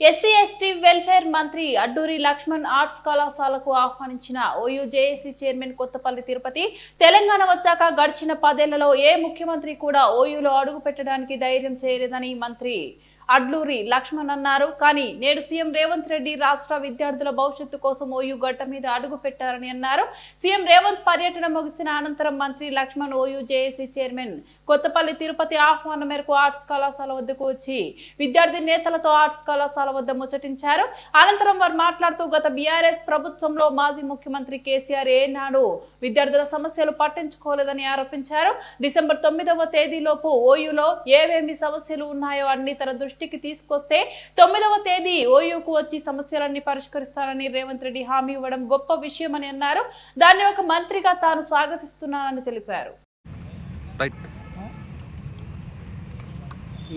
SC ST welfare మంత్రి Adduri Laxman arts కళాశాలకు ఆహ్వానించిన OU JAC chairman Kothapalli Tirupati Telangana వచ్చాక గడిచిన పదేళ్ళలో ఏ ముఖ్యమంత్రి కూడా ఓయూలో అడుగు పెట్టడానికి ధైర్యం చేయలేదని మంత్రి అడ్లూరి లక్ష్మణ్ అన్నారు. కానీ నేడు సీఎం రేవంత్ రెడ్డి రాష్ట్ర విద్యార్థుల భవిష్యత్తు కోసం ఓయూ గడ్డ మీద అడుగు పెట్టారని అన్నారు. సీఎం రేవంత్ పర్యటన ముగిసిన అనంతరం మంత్రి Laxman OU JAC chairman Kothapalli Tirupati ఆహ్వానం మేరకు ఆర్ట్స్ కళాశాల వద్దకు వచ్చి విద్యార్థి నేతలతో ఆర్ట్స్ కళాశాల వద్ద ముచ్చటించారు. అనంతరం వారు మాట్లాడుతూ గత బీఆర్ఎస్ ప్రభుత్వంలో మాజీ ముఖ్యమంత్రి కేసీఆర్ ఏనాడు విద్యార్థుల సమస్యలు పట్టించుకోలేదని ఆరోపించారు. డిసెంబర్ తొమ్మిదవ తేదీలోపు ఓయూలో ఏవేమి సమస్యలు ఉన్నాయో అన్ని తన దృష్టికి తీసుకొస్తే తొమ్మిదవ తేదీ ఓయూకు వచ్చి సమస్యలన్నీ పరిష్కరిస్తారని రేవంత్ రెడ్డి హామీ ఇవ్వడం గొప్ప విషయమని అన్నారు. దాన్ని ఒక మంత్రిగా తాను స్వాగతిస్తున్నానని తెలిపారు. రైట్.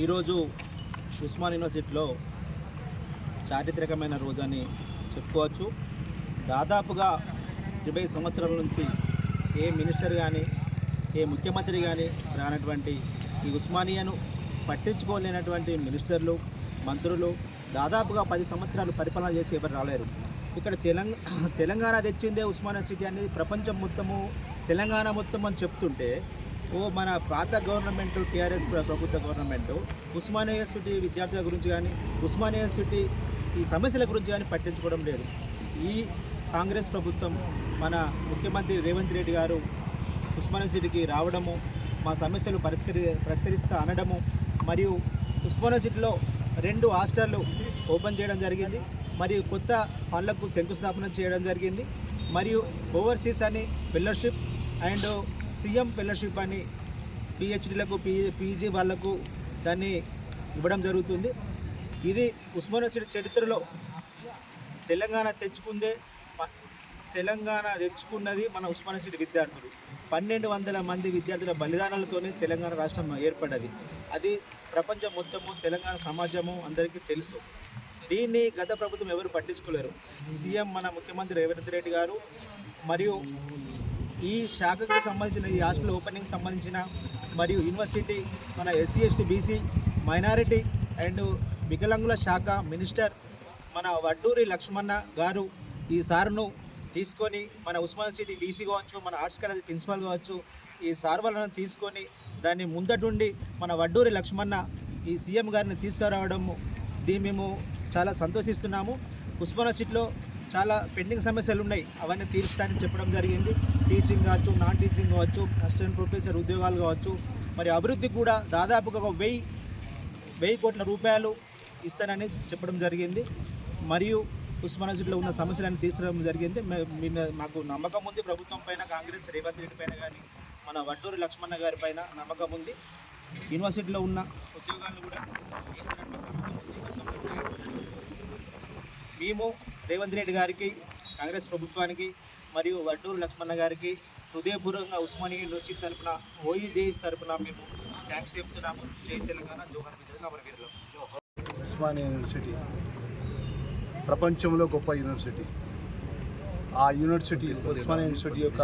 ఈరోజు ఉస్మాన్ యూనివర్సిటీలో చారిత్రకమైన రోజు అని చెప్పుకోవచ్చు. దాదాపుగా ఇరవై సంవత్సరాల నుంచి ఏ మినిస్టర్ కానీ ఏ ముఖ్యమంత్రి కానీ రానటువంటి ఈ ఉస్మానియాను పట్టించుకోలేనటువంటి మినిస్టర్లు మంత్రులు దాదాపుగా పది సంవత్సరాలు పరిపాలన చేసి ఎవరు రాలేరు. ఇక్కడ తెలంగాణ తెలంగాణ తెచ్చిందే ఉస్మానియా సిటీ అనేది ప్రపంచం మొత్తము తెలంగాణ మొత్తం అని చెప్తుంటే ఓ మన పాత గవర్నమెంట్ టీఆర్ఎస్ ప్రభుత్వ గవర్నమెంట్ ఉస్మానియా సిటీ విద్యార్థుల గురించి కానీ ఉస్మానియా సిటీ ఈ సమస్యల గురించి కానీ పట్టించుకోవడం లేదు. ఈ కాంగ్రెస్ ప్రభుత్వం మన ముఖ్యమంత్రి రేవంత్ రెడ్డి గారు ఉస్మానియా సిటీకి రావడము మా సమస్యలు పరిష్కరి పరిష్కరిస్తా అనడము మరియు ఉస్మానియా సిటీలో రెండు హాస్టళ్ళు ఓపెన్ చేయడం జరిగింది. మరియు కొత్త పనులకు శంకుస్థాపన చేయడం జరిగింది. మరియు ఓవర్సీస్ అని ఫెలోషిప్ అండ్ సీఎం ఫెలోషిప్ అని పిహెచ్డీలకు పీ పీజీ వాళ్ళకు దాన్ని ఇవ్వడం జరుగుతుంది. ఇది ఉస్మానియా సిటీ చరిత్రలో తెలంగాణ తెచ్చుకుందే తెలంగాణ తెచ్చుకున్నది మన ఉస్మానియా సిటీ విద్యార్థులు. పన్నెండు వందల మంది విద్యార్థుల బలిదానాలతోనే తెలంగాణ రాష్ట్రం ఏర్పడ్డది. అది ప్రపంచం మొత్తము తెలంగాణ సమాజము అందరికీ తెలుసు. దీన్ని గత ప్రభుత్వం ఎవరు పట్టించుకోలేరు. సీఎం మన ముఖ్యమంత్రి రేవంత్ రెడ్డి గారు మరియు ఈ శాఖకు సంబంధించిన ఈ హాస్టల్ ఓపెనింగ్ సంబంధించిన మరియు యూనివర్సిటీ మన SC ST BC minority and వికలాంగుల శాఖ మినిస్టర్ మన వడ్డూరి లక్ష్మణ గారు ఈ సార్ను తీసుకొని మన ఉస్మాన్ సిటీ వీసీ కావచ్చు మన ఆర్ట్స్ కాలేజ్ ప్రిన్సిపల్ కావచ్చు ఈ సార్ వాళ్ళని తీసుకొని దాన్ని ముందటుండి మన వడ్డూరి లక్ష్మణ ఈ సీఎం గారిని తీసుకురావడము దీన్ని మేము చాలా సంతోషిస్తున్నాము. ఉస్మాన్ సిటీలో చాలా పెండింగ్ సమస్యలు ఉన్నాయి. అవన్నీ తీర్చడానికి చెప్పడం జరిగింది. టీచింగ్ కావచ్చు నాన్ టీచింగ్ కావచ్చు అసిస్టెంట్ ప్రొఫెసర్ ఉద్యోగాలు కావచ్చు మరి అభివృద్ధి కూడా దాదాపుగా ఒక వెయ్యి వెయ్యి కోట్ల రూపాయలు ఇస్తానని చెప్పడం జరిగింది. మరియు ఉస్మానాబాద్లో ఉన్న సమస్యలను తీర్చడం జరిగింది. మీ మాకు నమ్మకం ఉంది. ప్రభుత్వం పైన కాంగ్రెస్ రేవంత్ రెడ్డి పైన కానీ మన వడ్డూరి లక్ష్మణ గారి పైన నమ్మకం ఉంది. యూనివర్సిటీలో ఉన్న ఉద్యోగాలను కూడా మేము రేవంత్ రెడ్డి గారికి కాంగ్రెస్ ప్రభుత్వానికి మరియు వడ్డూరు లక్ష్మణ గారికి హృదయపూర్వకంగా ఉస్మానియా యూనివర్సిటీ తరపున ఓయూజేఎస్ తరఫున మేము థ్యాంక్స్ చెప్తున్నాము. జై తెలంగాణ. జోహర్ విద్యుత్ ఉస్మానియా యూనివర్సిటీ ప్రపంచంలో గొప్ప యూనివర్సిటీ. ఆ యూనివర్సిటీ ఉస్మానియా యూనివర్సిటీ యొక్క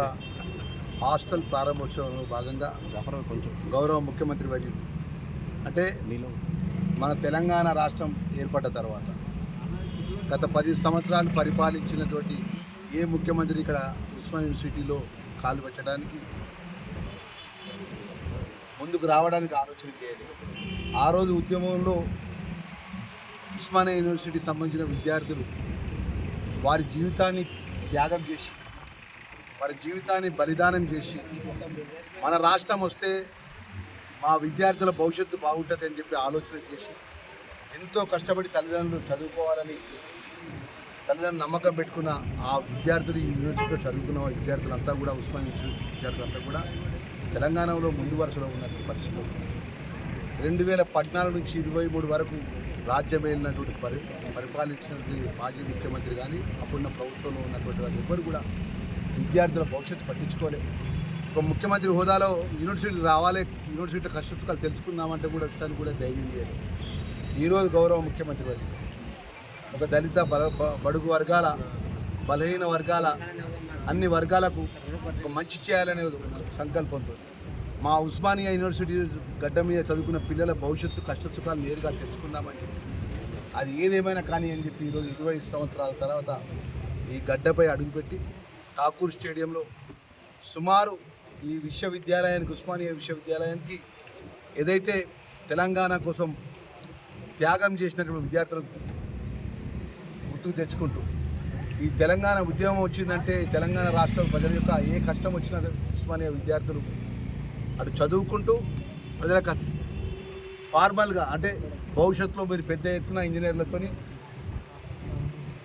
హాస్టల్ ప్రారంభోత్సవంలో భాగంగా గౌరవ ముఖ్యమంత్రి వర్యులు. అంటే మన తెలంగాణ రాష్ట్రం ఏర్పడ్డ తర్వాత గత పది సంవత్సరాలు పరిపాలించినటువంటి ఏ ముఖ్యమంత్రి ఇక్కడ ఉస్మానియా యూనివర్సిటీలో కాలు పెట్టడానికి ముందుకు రావడానికి ఆలోచన చేయలేదు. ఆ రోజు ఉద్యమంలో ఉస్మానియా యూనివర్సిటీ సంబంధించిన విద్యార్థులు వారి జీవితాన్ని త్యాగం చేసి వారి జీవితాన్ని బలిదానం చేసి మన రాష్ట్రం వస్తే మా విద్యార్థుల భవిష్యత్తు బాగుంటుంది అని చెప్పి ఆలోచన చేసి ఎంతో కష్టపడి తల్లిదండ్రులు చదువుకోవాలని తల్లిదండ్రులు నమ్మకం పెట్టుకున్న ఆ విద్యార్థులు ఈ యూనివర్సిటీలో చదువుకున్న విద్యార్థులంతా కూడా ఉస్మాన్ యూనివర్సిటీ విద్యార్థులంతా కూడా తెలంగాణలో ముందు వరుసలో ఉన్నటువంటి పరిస్థితి రెండు వేల పద్నాలుగు నుంచి ఇరవై మూడు వరకు రాజ్యమైనటువంటి పరి పరిపాలించినది మాజీ ముఖ్యమంత్రి కానీ అప్పుడున్న ప్రభుత్వంలో ఉన్నటువంటి వారు ఎవ్వరు కూడా విద్యార్థుల భవిష్యత్తు పట్టించుకోలేదు ఒక ముఖ్యమంత్రి హోదాలో యూనివర్సిటీ రావాలి యూనివర్సిటీ కష్టసుఖాలు తెలుసుకుందామంటే కూడా వచ్చడానికి కూడా ధైర్యం లేదు. ఈరోజు గౌరవ ముఖ్యమంత్రి వారి ఒక దళిత బల బడుగు వర్గాల బలహీన వర్గాల అన్ని వర్గాలకు ఒక మంచి చేయాలనే సంకల్పంతో మా ఉస్మానియా యూనివర్సిటీ గడ్డ మీద చదువుకున్న పిల్లల భవిష్యత్తు కష్ట సుఖాలు నేరుగా తెలుసుకుందామని చెప్పి. అది ఏదేమైనా కానీ అని చెప్పి ఈరోజు ఇరవై సంవత్సరాల తర్వాత ఈ గడ్డపై అడుగుపెట్టి ఠాకూర్ స్టేడియంలో సుమారు ఈ విశ్వవిద్యాలయానికి ఉస్మానియా విశ్వవిద్యాలయానికి ఏదైతే తెలంగాణ కోసం త్యాగం చేసినటువంటి విద్యార్థులకు గుర్తుకు తెచ్చుకుంటూ ఈ తెలంగాణ ఉద్యమం వచ్చిందంటే తెలంగాణ రాష్ట్ర ప్రజల యొక్క ఏ కష్టం వచ్చినా ఉస్మానియా విద్యార్థులు అటు చదువుకుంటూ ప్రజలకు ఫార్మల్గా అంటే భవిష్యత్తులో మీరు పెద్ద ఎత్తున ఇంజనీర్లతోని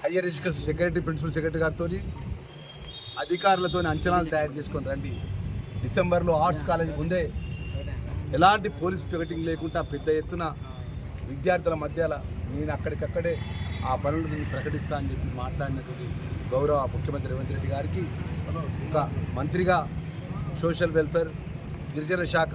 higher education secretary principal secretary గారితో అధికారులతో అంచనాలు తయారు చేసుకొని రండి. డిసెంబర్లో ఆర్ట్స్ కాలేజ్ ముందే ఎలాంటి పోలీస్ పికెటింగ్ లేకుండా పెద్ద ఎత్తున విద్యార్థుల మధ్యలో నేను అక్కడికక్కడే ఆ పనులు ప్రకటిస్తా అని చెప్పి మాట్లాడినటువంటి గౌరవ ముఖ్యమంత్రి రేవంత్ రెడ్డి గారికి ఒక మంత్రిగా సోషల్ వెల్ఫేర్ గిరిజన శాఖ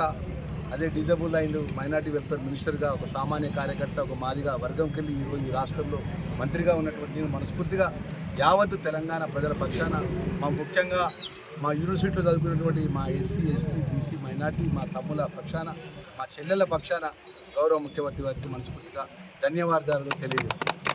అదే డిజబుల్ అండ్ మైనార్టీ వెల్ఫేర్ మినిస్టర్గా ఒక సామాన్య కార్యకర్త ఒక మాదిగా వర్గంకి వెళ్ళి ఈరోజు ఈ రాష్ట్రంలో మంత్రిగా ఉన్నటువంటి నేను మనస్ఫూర్తిగా యావత్ తెలంగాణ ప్రజల పక్షాన మా ముఖ్యంగా మా యూనివర్సిటీలో చదువుకున్నటువంటి మా ఎస్సీ ఎస్టీ బీసీ మైనార్టీ మా తమ్ముల పక్షాన మా చెల్లెల పక్షాన గౌరవ ముఖ్యమంత్రి వారికి మనస్ఫూర్తిగా ధన్యవాదాలు తెలియజేస్తున్నాను.